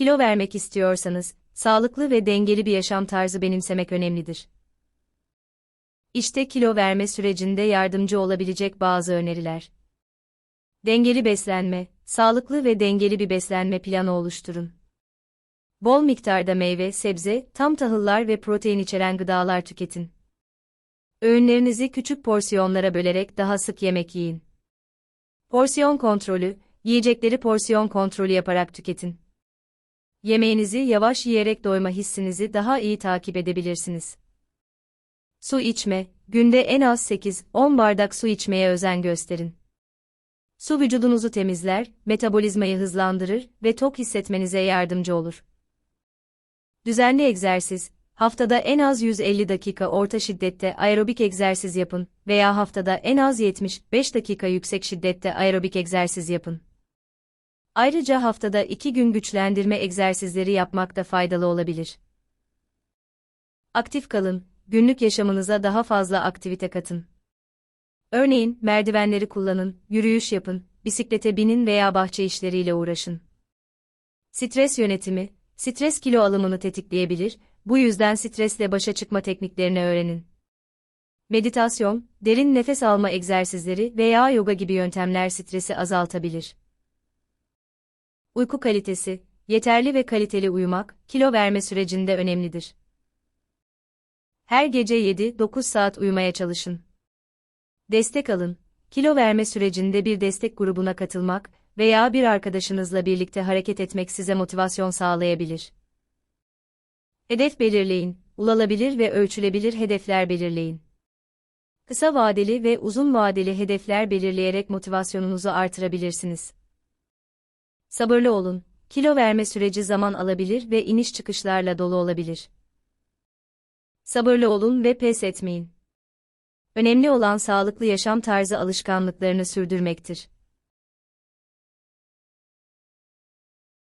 Kilo vermek istiyorsanız, sağlıklı ve dengeli bir yaşam tarzı benimsemek önemlidir. İşte kilo verme sürecinde yardımcı olabilecek bazı öneriler. Dengeli beslenme, sağlıklı ve dengeli bir beslenme planı oluşturun. Bol miktarda meyve, sebze, tam tahıllar ve protein içeren gıdalar tüketin. Öğünlerinizi küçük porsiyonlara bölerek daha sık yemek yiyin. Porsiyon kontrolü, yiyecekleri porsiyon kontrolü yaparak tüketin. Yemeğinizi yavaş yiyerek doyma hissinizi daha iyi takip edebilirsiniz. Su içme, günde en az 8-10 bardak su içmeye özen gösterin. Su vücudunuzu temizler, metabolizmayı hızlandırır ve tok hissetmenize yardımcı olur. Düzenli egzersiz, haftada en az 150 dakika orta şiddette aerobik egzersiz yapın veya haftada en az 75 dakika yüksek şiddette aerobik egzersiz yapın. Ayrıca haftada 2 gün güçlendirme egzersizleri yapmak da faydalı olabilir. Aktif kalın, günlük yaşamınıza daha fazla aktivite katın. Örneğin, merdivenleri kullanın, yürüyüş yapın, bisiklete binin veya bahçe işleriyle uğraşın. Stres yönetimi, stres kilo alımını tetikleyebilir, bu yüzden stresle başa çıkma tekniklerini öğrenin. Meditasyon, derin nefes alma egzersizleri veya yoga gibi yöntemler stresi azaltabilir. Uyku kalitesi, yeterli ve kaliteli uyumak, kilo verme sürecinde önemlidir. Her gece 7-9 saat uyumaya çalışın. Destek alın. Kilo verme sürecinde bir destek grubuna katılmak veya bir arkadaşınızla birlikte hareket etmek size motivasyon sağlayabilir. Hedef belirleyin, ulaşılabilir ve ölçülebilir hedefler belirleyin. Kısa vadeli ve uzun vadeli hedefler belirleyerek motivasyonunuzu artırabilirsiniz. Sabırlı olun. Kilo verme süreci zaman alabilir ve iniş çıkışlarla dolu olabilir. Sabırlı olun ve pes etmeyin. Önemli olan sağlıklı yaşam tarzı alışkanlıklarını sürdürmektir.